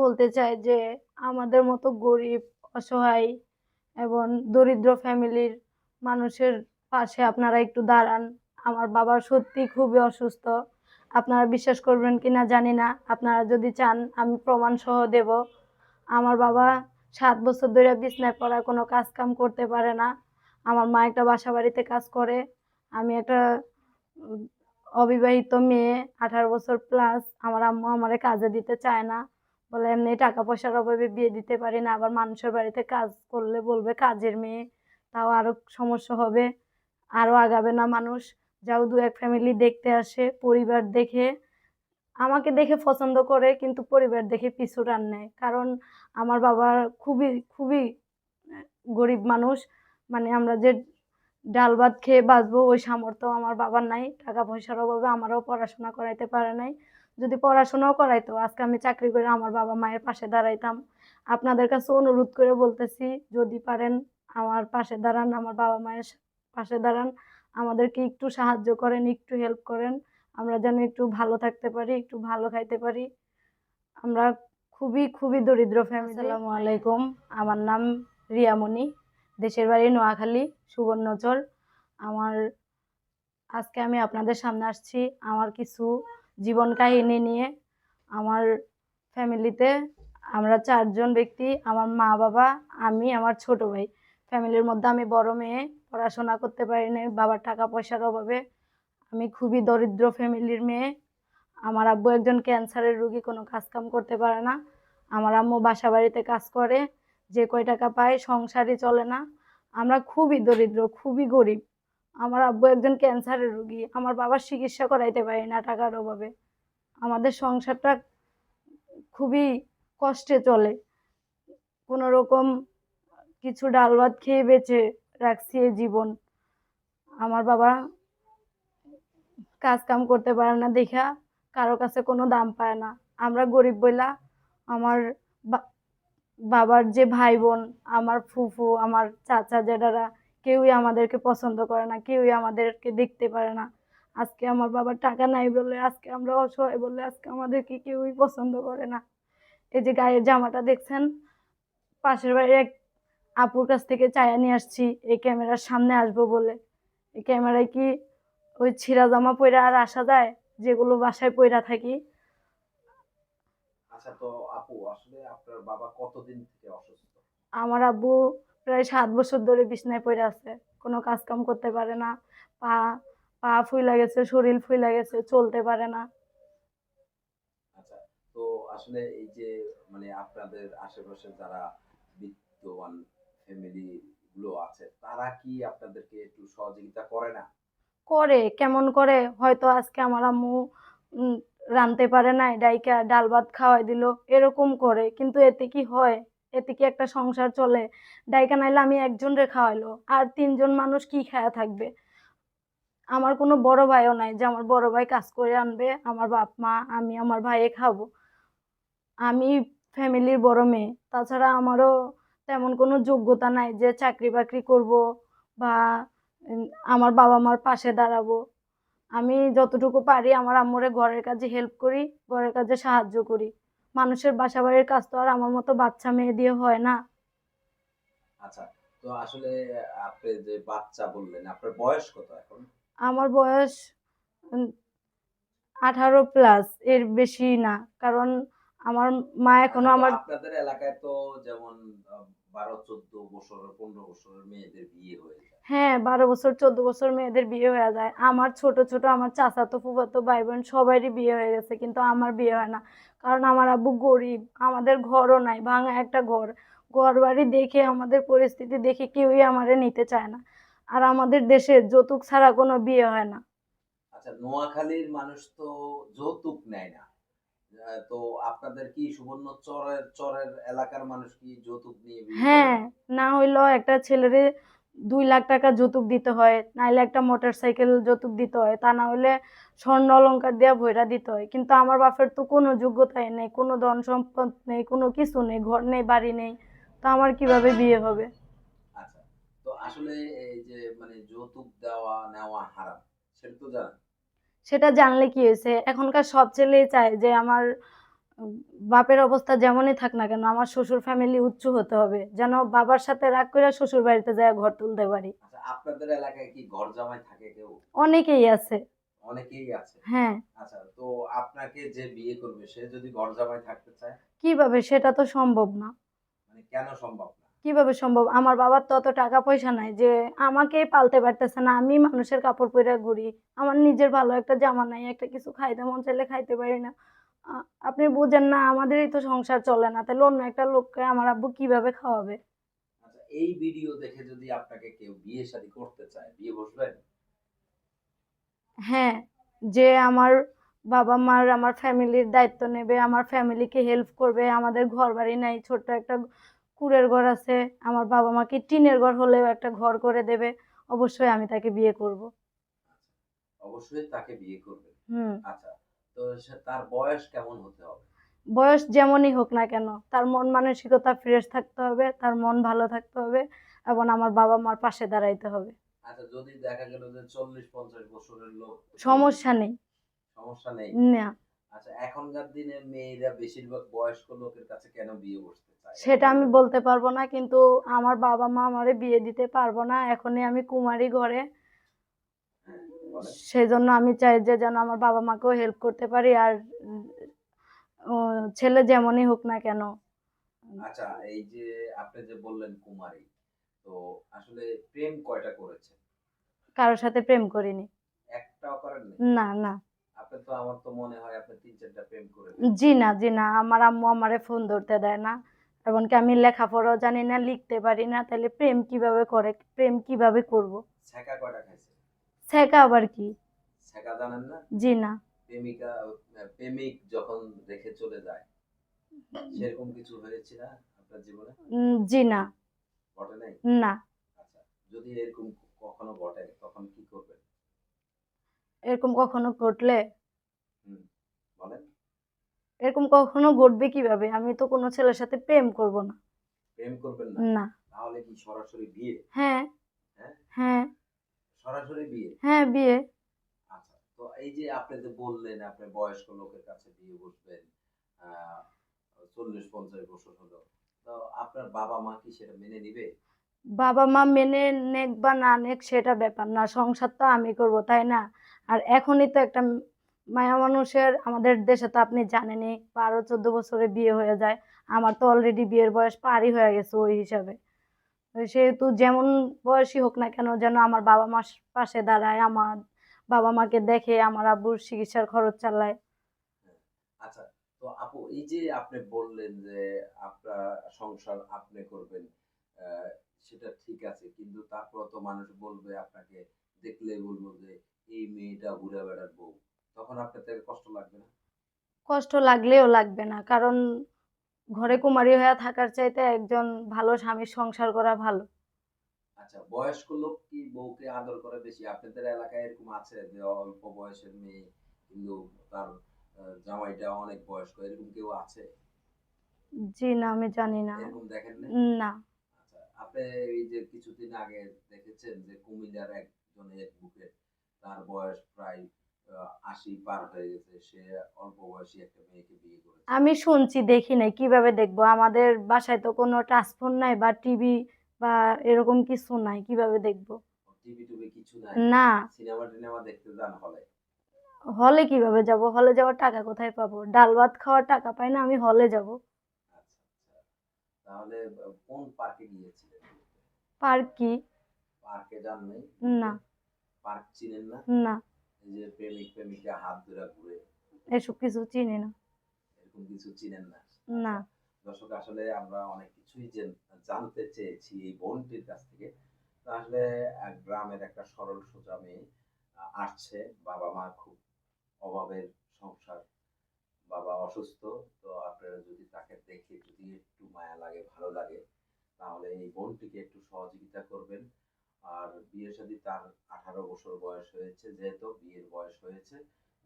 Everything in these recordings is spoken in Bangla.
বলতে চাই যে আমাদের মতো গরিব, অসহায় এবং দরিদ্র ফ্যামিলির মানুষের পাশে আপনারা একটু দাঁড়ান। আমার বাবা সত্যি খুবই অসুস্থ। আপনারা বিশ্বাস করবেন কি না জানি না। আপনারা যদি চান, আমি প্রমাণ সহ দেব। আমার বাবা সাত বছর ধরে বিছনায় পড়া, কোনো কাজ কাম করতে পারে না। আমার মা একটা বাসা বাড়িতে কাজ করে। আমি একটা অবিবাহিত মেয়ে, আঠারো বছর প্লাস আমার আম্মু আমারে কাজে দিতে চায় না। বলে, এমনি টাকা পয়সার অভাবে বিয়ে দিতে পারি না, আবার মানুষের বাড়িতে কাজ করলে বলবে কাজের মেয়ে, তাও আরও সমস্যা হবে আরও আগাবে না মানুষ। যাও দু এক ফ্যামিলি দেখতে আসে, পরিবার দেখে, আমাকে দেখে পছন্দ করে, কিন্তু পরিবার দেখে পিছু টান নেয়। কারণ আমার বাবা খুবই খুবই গরিব মানুষ মানে আমরা যে ডাল ভাত খেয়ে বাঁচবো, ওই সামর্থ্য আমার বাবার নাই টাকা পয়সার অভাবে আমারও পড়াশোনা করাইতে পারে নাই। যদি পড়াশোনাও করাইতো, আজকে আমি চাকরি করে আমার বাবা মায়ের পাশে দাঁড়াইতাম। আপনাদের কাছে অনুরোধ করে বলতেছি, যদি পারেন আমার পাশে দাঁড়ান, আমার বাবা মায়ের পাশে দাঁড়ান। আমাদেরকে একটু সাহায্য করেন, একটু হেল্প করেন। আমরা যেন একটু ভালো থাকতে পারি, একটু ভালো খাইতে পারি। আমরা খুবই খুবই দরিদ্র ফ্যামিলি আসসালামু আলাইকুম। আমার নাম রিয়ামণি। দেশের বাড়ি নোয়াখালী, সুবর্ণচর। আমার, আজকে আমি আপনাদের সামনে আসছি। আমার কিছু জীবন কাহিনী নিয়ে আমার ফ্যামিলিতে আমরা চারজন ব্যক্তি, আমার মা বাবা, আমি, আমার ছোট ভাই। ফ্যামিলির মধ্যে আমি বড় মেয়ে, পড়াশোনা করতে পারি না বাবার টাকা পয়সার অভাবে। আমি খুবই দরিদ্র ফ্যামিলির মেয়ে। আমার আব্বু একজন ক্যান্সারের রুগী, কোনো কাজ কাম করতে পারে না। আমার আম্মু বাসা বাড়িতে কাজ করে, যে কয় টাকা পায়, সংসারই চলে না। আমরা খুবই দরিদ্র, খুবই গরিব। আমার আব্বু একজন ক্যান্সারের রুগী, আমার বাবার চিকিৎসা করাইতে পারি না টাকার অভাবে। আমাদের সংসারটা খুবই কষ্টে চলে। কোনো রকম কিছু ডাল ভাত খেয়ে বেঁচে রাখছি এই জীবন। আমার বাবা কাজ কাম করতে পারে না দেখা, কারও কাছে কোনো দাম পায় না। আমরা গরিব বইলা আমার বাবার যে ভাই বোন, আমার ফুফু, আমার চাচা, জেঠারা কেউই আমাদেরকে পছন্দ করে না কেউই আমাদেরকে দেখতে পারে না। আজকে আমার বাবার টাকা নাই বলে আজকে আমরা অসহায় বলে আজকে আমাদেরকে কেউই পছন্দ করে না। এই যে গায়ের জামাটা দেখছেন পাশের বাড়ির এক আপুর কাছ থেকে চায়া নিয়ে আসছি এই ক্যামেরার সামনে আসব বলে। এই ক্যামেরায় কি ওই ছিঁড়া জামা পইরা আর আসা যায় যেগুলো বাসায় পইরা থাকি? আচ্ছা তো আপু আসলে আপনার বাবা কতদিন থেকে অসুস্থ? আমার আব্বু প্রায় সাত বছর ধরে বিছনায় পড়ে আছে। কোনো কাজ কাম করতে পারে না। পা পা ফুইলা গেছে শরীর ফুইলা গেছে চলতে পারে না। আচ্ছা তো আসলে এই যে মানে আপনাদের আশেপাশে যারা বিত্তবান ফ্যামিলি গুলো আছে তারা কি আপনাদেরকে একটু সহযোগিতা করে না? করে কেমন করে? হয়তো আজকে আমার আম্মু রাঁধতে পারে না ডাইকা ডাল ভাত খাওয়াই দিল এরকম করে। কিন্তু এতে কি হয়? এতে কি একটা সংসার চলে? ডাইকা নাইলে আমি একজন রে খাওয়াইলো। আর তিনজন মানুষ কি খায়া থাকবে? আমার কোনো বড় ভাইও নাই যে আমার বড় ভাই কাজ করে আনবে, আমার বাপ, মা, আমি আমার ভাইয়ে খাব। আমি ফ্যামিলির বড় মেয়ে। তাছাড়া আমারও তেমন কোনো যোগ্যতা নাই যে চাকরি বাকরি করব বা আমার বাবা মার পাশে দাঁড়াবো। আমি যতটুকু পারি আমার আম্মুরে ঘরের কাজে হেল্প করি, ঘরের কাজে সাহায্য করি। মানুষের বাসা বাড়ির কাজ তো আর আমার মতো বাচ্চা মেয়ে দিয়ে হয় না। আচ্ছা তো আসলে আপনি যে বাচ্চা বললেন আপনার বয়স কত এখন? আমার বয়স আঠারো প্লাস এর বেশি না কারণ আমার মা এখনও আচ্ছা, আমার আপনাদের এলাকায় তো যেমন বারো চোদ্দ বছর পনেরো বছরের মেয়েদের বিয়ে হয়ে যায়। হ্যাঁ বারো বছর চোদ্দ বছর মেয়েদের বিয়ে হয়ে যায়। আমার ছোট ছোট আমার চাচাতো ফুফাতো ভাই বোন সবারই বিয়ে হয়ে গেছে কিন্তু আমার বিয়ে হয় না। কারণ আমার আব্বু গরিব আমাদের ঘরও নাই ভাঙা একটা ঘর। ঘর বাড়ি দেখে আমাদের পরিস্থিতি দেখে কেউই আমারে নিতে চায় না। আর আমাদের দেশে যৌতুক ছাড়া কোনো বিয়ে হয় না। আচ্ছা নোয়াখালীর মানুষ তো যৌতুক নেয় না। তো আপনাদের কি সুবর্ণ চরের চরের এলাকার মানুষ কি যৌতুক নিয়ে হ্যাঁ না হইলেও একটা ছেলেরে দুই লাখ টাকা যৌতুক দিতে হয় নাইলে একটা মোটর সাইকেল যৌতুক দিতে হয় তা না হলে স্বর্ণ অলংকার দেওয়া ভইরা দিতে হয়। কিন্তু আমার বাপের তো কোনো যোগ্যতাই নেই কোনো ধন সম্পদ নেই কোনো কিছু নেই ঘর নেই বাড়ি নেই তো আমার কীভাবে বিয়ে হবে? আচ্ছা তো আসলে এই যে মানে যৌতুক দেওয়া নেওয়া হারাম সেটা তো জানেন। সেটা জানলে কি হয়েছে? এখনকার সব ছেলেই চায় যে আমার বাপের অবস্থা যেমনই থাক না কেন আমার শ্বশুর ফ্যামিলি উচ্চ হতে হবে। যেন বাবার সাথে রাগ করে শ্বশুর বাড়িতে যায় ঘর তুলতে পারি। আচ্ছা আপনাদের এলাকায় কি ঘর জামাই থাকে কেউ? অনেকেই আছে। অনেকেই আছে? হ্যাঁ। আচ্ছা তো আপনাকে যে বিয়ে করবে সে যদি ঘর জামাই থাকতে চায়? কীভাবে? সেটা তো সম্ভব না। মানে কেন সম্ভব না? কীভাবে সম্ভব? আমার বাবার তো অত টাকা পয়সা নাই যে আমাকেই পালতে পারতেছে না। আমি মানুষের কাপড় পরে ঘুরি। আমার নিজের ভালো একটা জামা নাই একটা কিছু খাইতে মন চাইলে খাইতে পারি না। আপনি বুঝেন না আমাদেরই তো সংসার চলে না। তাহলে অন্য একটা লোককে আমার আব্বু কীভাবে খাওয়াবে? আচ্ছা এই ভিডিও দেখে যদি আপনাকে কেউ বিয়ে শাদী করতে চায় বিয়ে বসবেন? হ্যাঁ যে আমার বাবা মার আমার ফ্যামিলির দায়িত্ব নেবে আমার ফ্যামিলিকে হেল্প করবে আমাদের ঘর বাড়ি নাই ছোট্ট একটা কুড়ের ঘর আছে আমার বাবা মাকে টিনের ঘর হলেও একটা ঘর করে দেবে অবশ্যই আমি তাকে বিয়ে করব। অবশ্যই তাকে বিয়ে করবেন হুম। আচ্ছা তো তার বয়স কেমন হতে হবে? বয়স যেমনই হোক না কেন তার মন মানসিকতা ফ্রেশ থাকতে হবে তার মন ভালো থাকতে হবে এবং আমার বাবা মার পাশে দাঁড়াইতে হবে। আচ্ছা যদি দেখা গেল যে চল্লিশ পঞ্চাশ বছরের লোক সমস্যা নেই। সমস্যা নেই। না। আচ্ছা এখনকার দিনে মেয়েরা বেশিরভাগ বয়স্ক লোকের কাছে কেন বিয়ে বসতে চায়? সেটা আমি বলতে পারব না কিন্তু আমার বাবা মা আমারে বিয়ে দিতে পারব না এখনই আমি কুমারী ঘরে। হ্যাঁ। সেই জন্য আমি চাই যে যেন আমার বাবা মাকেও হেল্প করতে পারি আর ছেলে যেমনই হোক না কেন। আচ্ছা এই যে আপনি যে বললেন কুমারী তো আসলে প্রেম কয়টা করেছে? কারোর সাথে প্রেম করিনি। একটাও করেননি? না না। আপনি তো আমার তো মনে হয় আপনি তিন চারটা প্রেম করে জি না জি না আমার আম্মু আমারে ফোন ধরতে দেয় না। এমনকি আমি লেখাপড়াও জানি না লিখতে পারি না তাহলে প্রেম কীভাবে করে প্রেম কীভাবে করব? ছেঁকা কয়টা খাইছে? শেখা আবার কি? ছেঁকা জানেন না? জি না। প্রেমিকা প্রেমিক যখন রেখে চলে যায় সেরকম কিছু হয়েছে না আপনার জীবনে? জি না। ঘটে নাই? না। আচ্ছা যদি এরকম কখনো ঘটে তখন কি করবেন? এরকম কখনো ঘটলে? বলেন। এরকম কখনো ঘটবে কীভাবে? আমি তো কোনো ছেলের সাথে প্রেম করব না। প্রেম করবেন না? না। তাহলে কি সরাসরি বিয়ে? হ্যাঁ। হ্যাঁ? হ্যাঁ। সরাসরি বিয়ে? হ্যাঁ বিয়ে। আচ্ছা তো এই যে আপনি যে বললেন আপনি বয়স্ক লোকের কাছে বিয়ে বসবেন চল্লিশ পঞ্চাশ বছর হলো তো আপনার বাবা মা কি সেটা মেনে নিবে? বাবা মা মেনে নেক বা না নেক সেটা ব্যাপার না সংসার তো আমি করব তাই না? আর এখনই তো একটা মায়া মানুষের, আমাদের দেশে তো আপনি জানেনই, বারো চোদ্দ বছরে বিয়ে হয়ে যায়। আমার তো অলরেডি বিয়ের বয়স পারই হয়ে গেছে ওই হিসাবে। সেহেতু যেমন বয়সী হোক না কেন যেন আমার বাবা মার পাশে দাঁড়ায়, আমার বাবা মাকে দেখে, আমার আব্বুর চিকিৎসার খরচ চালায়। আচ্ছা তো আপু, এই যে আপনি বললেন যে আপনার সংসার আপনি করবেন সেটা ঠিক আছে, কিন্তু তারপর তো মানুষ বলবে, আপনাকে দেখলে বলব যে, এই মেয়েটা ঘুরে বেড়ার বউ। তখন আপনার থেকে কষ্ট লাগবে না? কষ্ট লাগলেও লাগবে না কারণ ঘরে কুমারী হয়ে থাকার চাইতে একজন ভালো স্বামীর সংসার করা ভালো। আচ্ছা বয়স্ক লোক কি বউকে আদর করে বেশি? আপনাদের এলাকায় এরকম আছে যে অল্প বয়সের মেয়ে কিন্তু তার জামাইটা অনেক বয়স্ক এরকম কেউ আছে? জি না আমি জানি না। এরকম দেখেন না না। আচ্ছা আপনি এই যে কিছুদিন আগে দেখেছেন যে কুমিল্লার একজন এক বুকে তার বয়স প্রায় আশি পার হয়ে গেছে সে অল্প বয়সী একটা মেয়েকে বিয়ে করেছে। আমি শুনছি দেখি নাই কীভাবে দেখব? আমাদের বাসায় তো কোনো টাচফোন নাই বা টিভি বা এরকম কিছু নাই কীভাবে দেখব? টিভি কিছু নাই? না। সিনেমা টিনেমা দেখতে যান হলে? হলে কীভাবে যাব? হলে যাওয়ার টাকা কোথায় পাবো? ডাল ভাত খাওয়ার টাকা পাই না আমি হলে যাব। আচ্ছা আচ্ছা। তাহলে কোন পার্কে গিয়েছিলেন? পার্ক কি? পার্কে যান না। পার্ক চিনেন না? না। যে প্রেমিক প্রেমিকা হাত ধরে ঘুরে। এসব কিছু চিনি না। এরকম কিছু চিনেন না। না। দর্শক আসলে আমরা অনেক কিছুই জানতে চেয়েছি এই বোনটির কাছ থেকে। আসলে গ্রামের একটা সরল সোজা মেয়ে আসছে। বাবা মা খুব অভাবের সংসার। বাবা অসুস্থ। তো আপনারা যদি তাকে দেখে যদি একটু মায়া লাগে ভালো লাগে তাহলে এই বোনটিকে একটু সহযোগিতা করবেন। আর বিয়ে শাদী তার আঠারো বছর বয়স হয়েছে যেহেতু বিয়ের বয়স হয়েছে।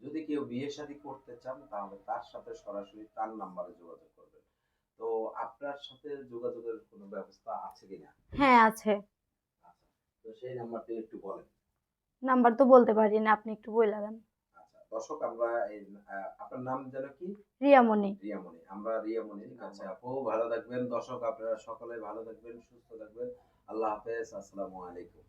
যদি কেউ বিয়ে শাদী করতে চান তাহলে তার সাথে সরাসরি তার নাম্বারে যোগাযোগ করবেন। তো আপনার সাথে যোগাযোগের কোনো ব্যবস্থা আছে কিনা হ্যাঁ আছে। আচ্ছা তো সেই নাম্বারটি একটু বলেন। নাম্বার তো বলতে পারি না আপনি একটু বলে দেন। আচ্ছা দর্শক আমরা এই, আপনার নাম যেন কি? রিয়ামণি। রিয়ামণি আমরা রিয়ামণির কাছে আপু ভালো থাকবেন। দর্শক আপনারা সকলে ভালো থাকবেন সুস্থ থাকবেন। আল্লাহ হাফেজ আসসালামু আলাইকুম।